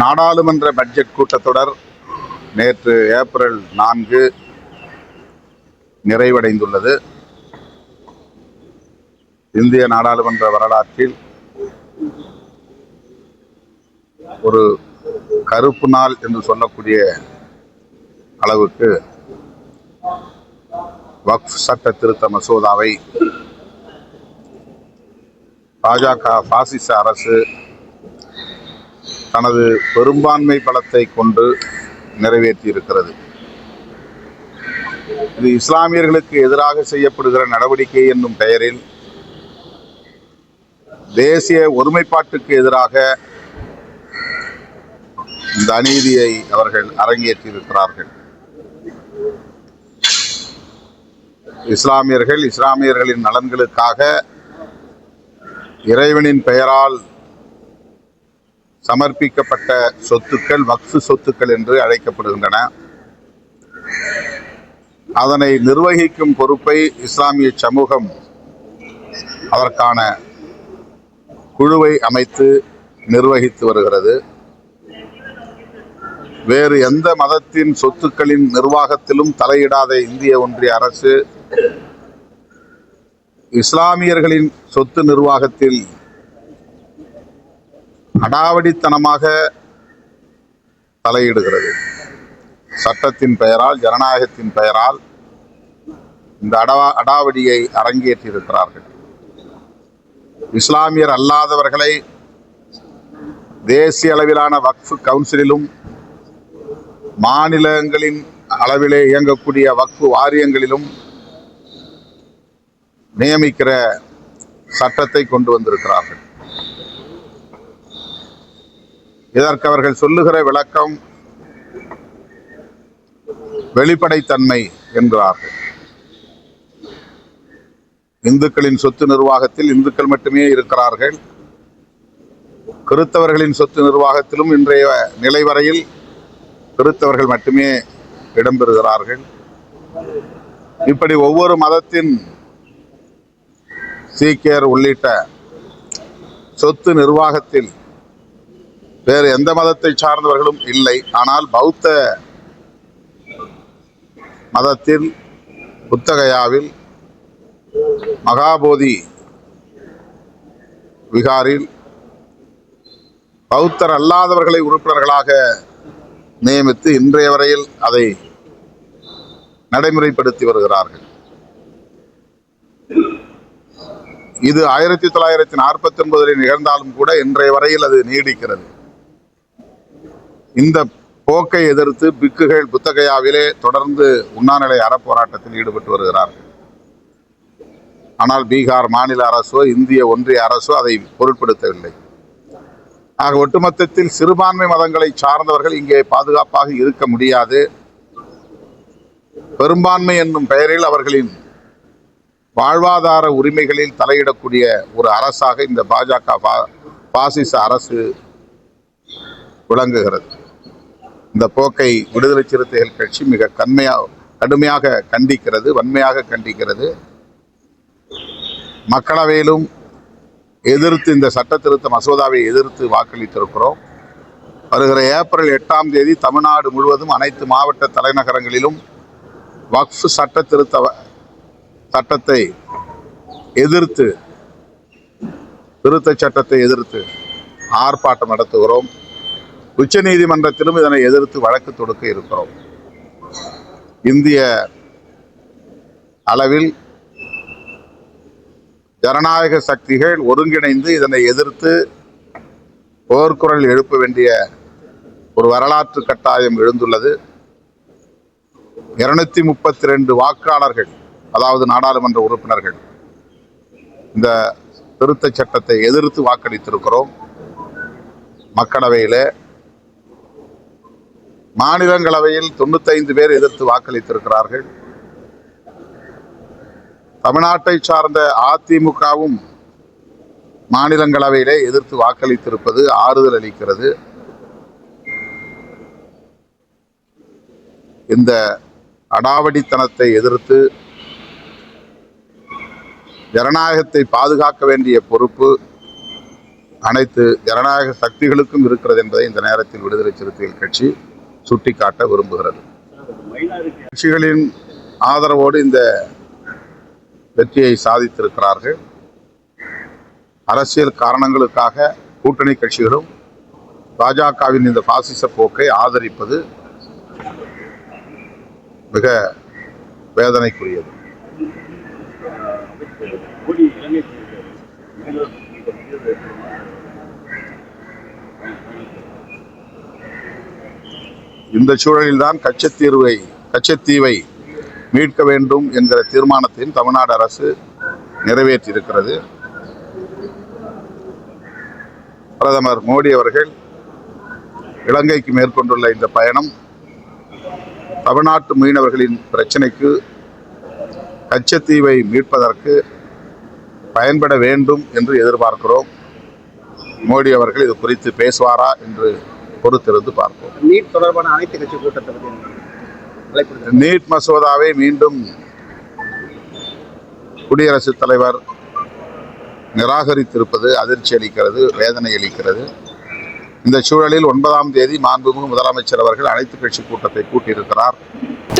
நாடாளுமன்ற பட்ஜெட் கூட்டத்தொடர் நேற்று ஏப்ரல் நான்கு நிறைவடைந்துள்ளது. இந்திய நாடாளுமன்ற வரலாற்றில் ஒரு கருப்பு நாள் என்று சொல்லக்கூடிய அளவுக்கு வக்ஃப் சட்ட திருத்த மசோதாவை பாஜக பாசிச அரசு தனது பெரும்பான்மை பலத்தை கொண்டு நிறைவேற்றியிருக்கிறது. இது இஸ்லாமியர்களுக்கு எதிராக செய்யப்படுகிற நடவடிக்கை என்னும் பெயரில் தேசிய ஒருமைப்பாட்டுக்கு எதிராக இந்த அநீதியை அவர்கள் அரங்கேற்றியிருக்கிறார்கள். இஸ்லாமியர்கள் இஸ்லாமியர்களின் நலன்களுக்காக இறைவனின் பெயரால் சமர்ப்பிக்கப்பட்ட சொத்துக்கள் வக்ஃபு சொத்துக்கள் என்று அழைக்கப்படுகின்றன. அதனை நிர்வகிக்கும் பொறுப்பை இஸ்லாமிய சமூகம் அதற்கான குழுவை அமைத்து நிர்வகித்து வருகிறது. வேறு எந்த மதத்தின் சொத்துக்களின் நிர்வாகத்திலும் தலையிடாத இந்திய ஒன்றிய அரசு இஸ்லாமியர்களின் சொத்து நிர்வாகத்தில் அடாவடித்தனமாக தலையிடுகிறது. சட்டத்தின் பெயரால் ஜனநாயகத்தின் பெயரால் இந்த அடவா அடாவடியை அரங்கேற்றியிருக்கிறார்கள். இஸ்லாமியர் அல்லாதவர்களை தேசிய அளவிலான வக்ஃபு கவுன்சிலிலும் மாநிலங்களின் அளவிலே இயங்கக்கூடிய வக்ஃபு வாரியங்களிலும் நியமிக்கிற சட்டத்தை கொண்டு வந்திருக்கிறார்கள். இதற்கு அவர்கள் சொல்லுகிற விளக்கம் வெளிப்படைத்தன்மை என்கிறார்கள் இந்துக்களின் சொத்து நிர்வாகத்தில் இந்துக்கள் மட்டுமே இருக்கிறார்கள். கிறித்தவர்களின் சொத்து நிர்வாகத்திலும் இன்றைய நிலை வரையில் கிறித்தவர்கள் மட்டுமே இடம்பெறுகிறார்கள் இப்படி ஒவ்வொரு மதத்தின் சீக்கியர் உள்ளிட்ட சொத்து நிர்வாகத்தில் வேறு எந்த மதத்தை சார்ந்தவர்களும் இல்லை. ஆனால் பௌத்த மதத்தில் புத்தகயாவில் மகாபோதி விகாரில் பௌத்தர் அல்லாதவர்களை உறுப்பினர்களாக நியமித்து இன்றைய வரையில் அதை நடைமுறைப்படுத்தி வருகிறார்கள். இது ஆயிரத்தி தொள்ளாயிரத்தி நாற்பத்தி ஒன்பதில் நிகழ்ந்தாலும் கூட இன்றைய வரையில் அது நீடிக்கிறது. இந்த போக்கை எதிர்த்து பிக்குகள் புத்தகையாவிலே தொடர்ந்து உண்ணாநிலை அறப்போராட்டத்தில் ஈடுபட்டு வருகிறார்கள். ஆனால் பீகார் மாநில அரசோ இந்திய ஒன்றிய அரசோ அதை பொருட்படுத்தவில்லை. ஆக ஒட்டுமொத்தத்தில் சிறுபான்மை மதங்களை சார்ந்தவர்கள் இங்கே பாதுகாப்பாக இருக்க முடியாது. பெரும்பான்மை என்னும் பெயரில் அவர்களின் வாழ்வாதார உரிமைகளில் தலையிடக்கூடிய ஒரு அரசாக இந்த பாஜக பா- பாசிச அரசு விளங்குகிறது. இந்த போக்கை விடுதலை சிறுத்தைகள் கட்சி மிக கண்மையாக கடுமையாக கண்டிக்கிறது வன்மையாக கண்டிக்கிறது. மக்களவையிலும் எதிர்த்து இந்த சட்ட திருத்த மசோதாவை எதிர்த்து வாக்களித்திருக்கிறோம். வருகிற ஏப்ரல் எட்டாம் தேதி தமிழ்நாடு முழுவதும் அனைத்து மாவட்ட தலைநகரங்களிலும் வக்ஃப் சட்ட திருத்த சட்டத்தை எதிர்த்து திருத்த சட்டத்தை எதிர்த்து ஆர்ப்பாட்டம் நடத்துகிறோம். உச்சநீதிமன்றத்திலும் இதனை எதிர்த்து வழக்கு தொடுக்க இருக்கிறோம். இந்திய அளவில் ஜனநாயக சக்திகள் ஒருங்கிணைந்து இதனை எதிர்த்து போர்க்குரல் எழுப்ப வேண்டிய ஒரு வரலாற்று கட்டாயம் எழுந்துள்ளது. இருநூத்தி முப்பத்தி ரெண்டு வாக்காளர்கள் அதாவது நாடாளுமன்ற உறுப்பினர்கள் இந்த திருத்த சட்டத்தை எதிர்த்து வாக்களித்திருக்கிறோம். மக்களவையில் மாநிலங்களவையில் தொண்ணூத்தைந்து பேர் எதிர்த்து வாக்களித்திருக்கிறார்கள். தமிழ்நாட்டை சார்ந்த அதிமுகவும் மாநிலங்களவையிலே எதிர்த்து வாக்களித்திருப்பது ஆறுதல் அளிக்கிறது. இந்த அடாவடித்தனத்தை எதிர்த்து ஜனநாயகத்தை பாதுகாக்க வேண்டிய பொறுப்பு அனைத்து ஜனநாயக சக்திகளுக்கும் இருக்கிறது என்பதை இந்த நேரத்தில் விடுதலை சிறுத்தைகள் கட்சி சுட்டிக்காட்ட விரும்புகிறது கட்சிகளின் ஆதரவோடு இந்த வெற்றியை சாதித்திருக்கிறார்கள் அரசியல் காரணங்களுக்காக கூட்டணி கட்சிகளும் பாஜகவின் இந்த பாசிச போக்கை ஆதரிப்பது மிக வேதனைக்குரியது இந்த சூழலில்தான் கச்சத்தீர்வை கச்சத்தீவை மீட்க வேண்டும் என்கிற தீர்மானத்தையும் தமிழ்நாடு அரசு நிறைவேற்றியிருக்கிறது. பிரதமர் மோடி அவர்கள் இலங்கைக்கு மேற்கொண்டுள்ள இந்த பயணம் தமிழ்நாட்டு மீனவர்களின் பிரச்சனைக்கு கச்சத்தீவை மீட்பதற்கு பயன்பட வேண்டும் என்று எதிர்பார்க்கிறோம். மோடி அவர்கள் இது குறித்து பேசுவாரா என்று பொறுத்திருந்து பார்ப்போம். நீட் தொடர்பான அனைத்து கட்சி கூட்டத்தை நீட் மசோதாவை மீண்டும் குடியரசுத் தலைவர் நிராகரித்திருப்பது அதிர்ச்சி அளிக்கிறது வேதனை அளிக்கிறது. இந்த சூழலில் ஒன்பதாம் தேதி மாண்புமிகு முதலமைச்சர் அவர்கள் அனைத்து கட்சி கூட்டத்தை கூட்டியிருக்கிறார்.